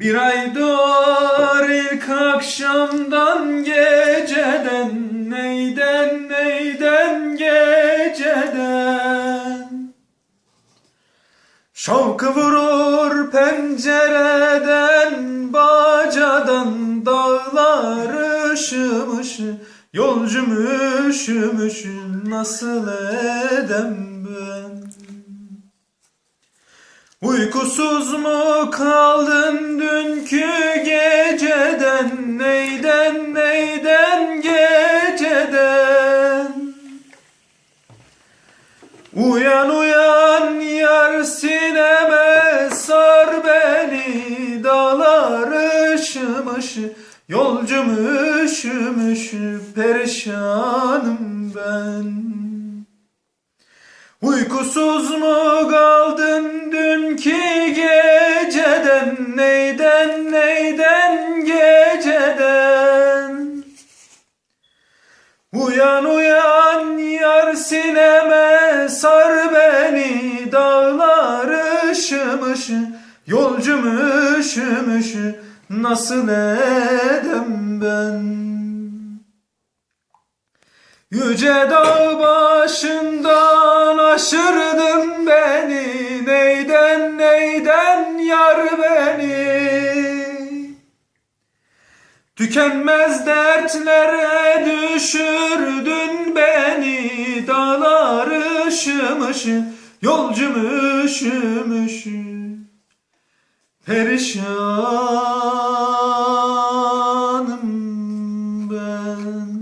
Bir ay doğar ilk akşamdan geceden Neyden neyden geceden? Şavkı vurur pencereden Bacadan dağlar ışım ışım Yolcum üşüm üşüm Nasıl edem ben Uykusuz mu kaldın dünkü geceden? Neyden neyden geceden? Uyan uyan yar sineme sar beni Dağlar ışım Yolcum üşüm Perişanım ben. Uykusuz mu kaldın Neyden neyden geceden? Uyan uyan yar sineme sar beni Dağlar ışım ışım Yolcum üşüm üşüm Nasıl edem ben? Yüce dağ başından aşırdın beni Neyden giden yar beni. Tükenmez dertlere düşürdün beni. Dağlar ışım ışım yolcum ışım ışım ben.